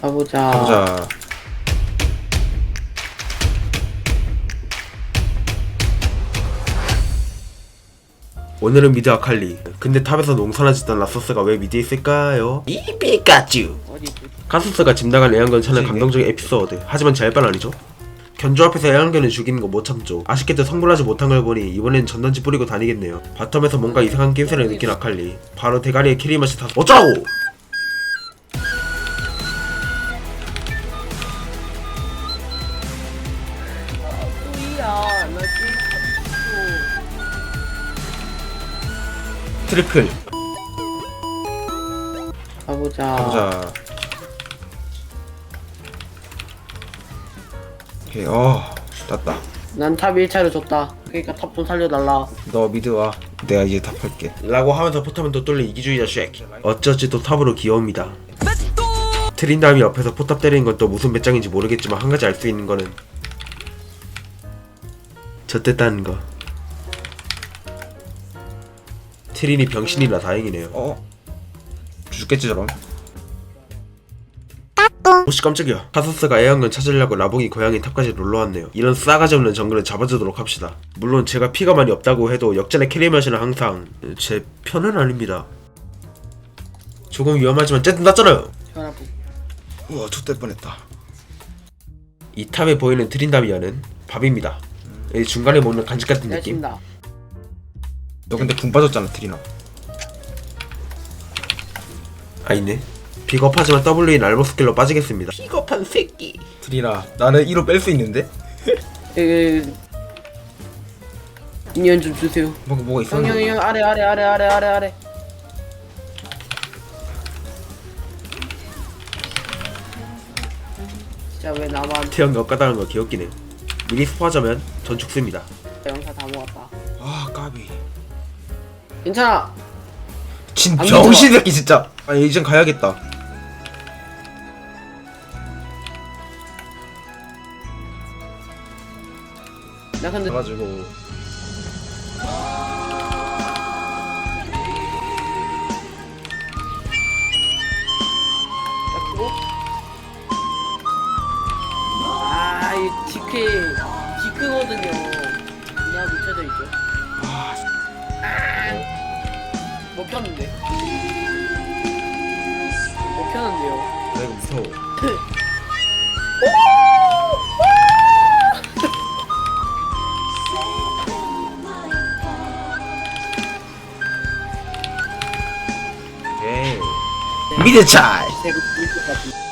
가보자. 가보자. 오늘은 미드 아칼리. 근데 탑에서 농사나 짓던 라소스가 왜 미드에 있을까요? 이 피카츄. 어디? 카소스가 집 나간 애완견 찾는 감동적인 에피소드. 하지만 제알바 아니죠? 견조 앞에서 애완견을 죽이는 거 못 참죠. 아쉽게도 성불하지 못한 걸 보니 이번엔 전단지 뿌리고 다니겠네요. 바텀에서 뭔가 이상한 낌새를 느낀 아칼리. 바로 대가리에 키리 맛이 다 어쩌라고! 트리플. 가보자. 가보자. 오케이, 어, 땄다. 난 탑 1차를 줬다. 그러니까 탑 좀 살려달라. 너 미드 와. 내가 이제 탑할게. 라고 하면서 포탑은 또 뚫린 이기주의자 쉑. 어쩌지 또 탑으로 귀여웁니다. 트린다음이 옆에서 포탑 때리는 건 또 무슨 배짱인지 모르겠지만 한 가지 알 수 있는 거는 젖됐다는 거. 트린이 병신이라 다행이네요. 어? 죽겠지 저럼 혹시 깜짝이야. 카소스가 애완견 찾으려고 라봉이 고양이 탑까지 놀러왔네요. 이런 싸가지 없는 정글은 잡아주도록 합시다. 물론 제가 피가 많이 없다고 해도 역전의 캐리 맛이는 항상 제 편은 아닙니다. 조금 위험하지만 쨌든 났잖아요. 혈압. 우와 좆될 뻔했다 이 탑에 보이는 트린다미아는 밥입니다. 이 중간에 먹는 간식 같은 내 느낌. 친다. 너 근데 궁 빠졌잖아 트리나 아니네. 비겁하지만 W인 알보 스킬로 빠지겠습니다. 비겁한 새끼. 트리나 나는 1호 뺄 수 있는데? 에. 인연 좀 주세요. 뭐가 뭐가 형, 형, 있었나? 형, 아래, 아래, 아래, 아래, 아래, 아래. 진짜 왜 나만 태연 몇 가다는 거 귀엽기네. 미리 스포하자면 전 죽습니다. 영사 다 먹었다. 아 까비 괜찮아. 진안 병신 새끼 진짜 아니 이젠 가야겠다 나 근데 가가지고 나 그거? 아, 이 디크, 디크거든요. 그냥 묻혀져 있죠. 아 먹혔는데. 먹혔는데요. 나 이거 무서워. 에이. 미드 차이 제가 보일 것 같은.